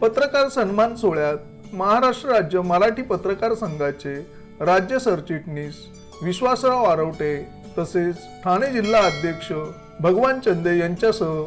पत्रकार सन्मान सोहळ्यात महाराष्ट्र राज्य मराठी पत्रकार संघाचे राज्य सरचिटणीस विश्वासराव आरवटे तसेच ठाणे जिल्हा अध्यक्ष भगवान चंदे यांच्यासह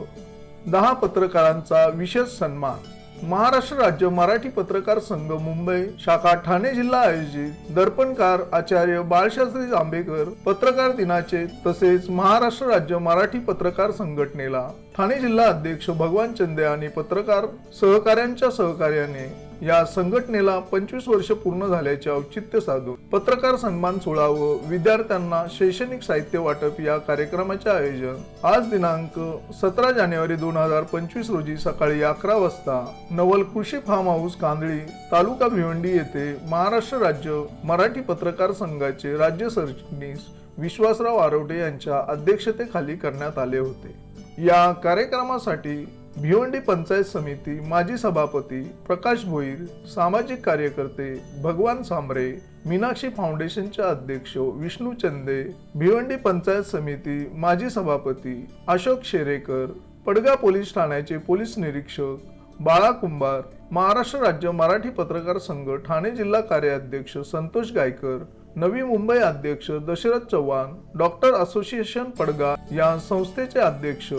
दहा पत्रकारांचा विशेष सन्मान. महाराष्ट्र राज्य मराठी पत्रकार संघ मुंबई शाखा ठाणे जिल्हा आयोजित दर्पणकार आचार्य बाळशास्त्री जांभेकर पत्रकार दिनाचे तसेच महाराष्ट्र राज्य मराठी पत्रकार संघटनेला ठाणे जिल्हा अध्यक्ष भगवान चंदे आणि पत्रकार सहकाऱ्यांच्या सहकार्याने या संघटनेला पंचवीस वर्ष पूर्ण झाल्याचे औचित्य साधून पत्रकार सन्मान सोहळा व विद्यार्थ्यांना शैक्षणिक साहित्य वाटप या कार्यक्रमाचे आयोजन आज दिनांक सतरा जानेवारी दोन हजार पंचवीस रोजी सकाळी अकरा वाजता नवल कृषी फार्म हाऊस कांदळी तालुका भिवंडी येथे महाराष्ट्र राज्य मराठी पत्रकार संघाचे राज्य सरचिटणीस विश्वासराव आरोटे यांच्या अध्यक्षतेखाली करण्यात आले होते. या कार्यक्रमासाठी भिवंडी पंचायत समिती माजी सभापती प्रकाश भोईर सामाजिक कार्यकर्ते भगवान सांबरे मीनाक्षी फाउंडेशनचे अध्यक्ष विष्णू चंदे भिवंडी पंचायत समिती माजी सभापती अशोक शेरेकर पडगा पोलीस ठाण्याचे पोलीस निरीक्षक बाळा कुंभार महाराष्ट्र राज्य मराठी पत्रकार संघ ठाणे जिल्हा कार्याध्यक्ष संतोष गायकर नवी मुंबई अध्यक्ष दशरथ चव्हाण डॉक्टर असोसिएशन पडगा या संस्थेचे अध्यक्ष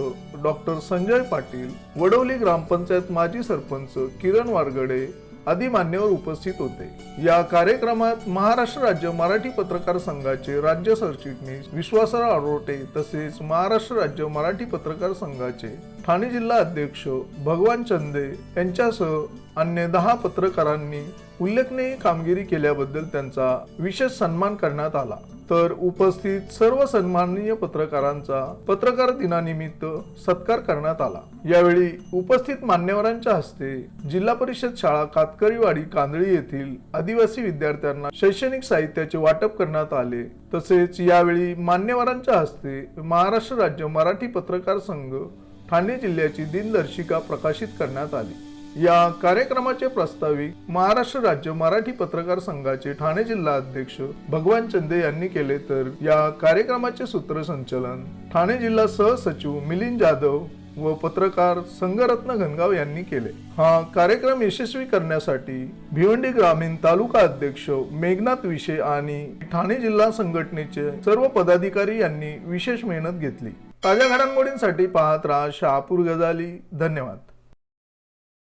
डॉक्टर संजय पाटील वडवली ग्रामपंचायत माजी सरपंच किरण वारगडे आदी मान्यवर उपस्थित होते. या कार्यक्रमात महाराष्ट्र राज्य मराठी पत्रकार संघाचे राज्य सरचिटणीस विश्वासराव आरोटे तसेच महाराष्ट्र राज्य मराठी पत्रकार संघाचे ठाणे जिल्हा अध्यक्ष भगवान चंदे यांच्यासह अन्य दहा पत्रकारांनी उल्लेखनीय कामगिरी केल्याबद्दल त्यांचा विशेष सन्मान करण्यात आला. तर उपस्थित सर्व सन्माननीय पत्रकारांचा पत्रकार दिनानिमित्त सत्कार करण्यात आला. यावेळी उपस्थित मान्यवरांच्या हस्ते जिल्हा परिषद शाळा कातकरीवाडी कांदळी येथील आदिवासी विद्यार्थ्यांना शैक्षणिक साहित्याचे वाटप करण्यात आले. तसेच यावेळी मान्यवरांच्या हस्ते महाराष्ट्र राज्य मराठी पत्रकार संघ ठाणे जिल्ह्याची दिनदर्शिका प्रकाशित करण्यात आली. या कार्यक्रमाचे प्रस्ताविक महाराष्ट्र राज्य मराठी पत्रकार संघाचे ठाणे जिल्हा अध्यक्ष भगवान चंदे यांनी केले तर या कार्यक्रमाचे सूत्रसंचलन ठाणे जिल्हा सहसचिव मिलिंद जाधव व पत्रकार संगरत्न घनगाव यांनी केले. हा कार्यक्रम यशस्वी करण्यासाठी भिवंडी ग्रामीण तालुका अध्यक्ष मेघनाथ विषय आणि ठाणे जिल्हा संघटनेचे सर्व पदाधिकारी यांनी विशेष मेहनत घेतली. ताज्या घडामोडींसाठी पाहत राहा शहापूर गजाली. धन्यवाद.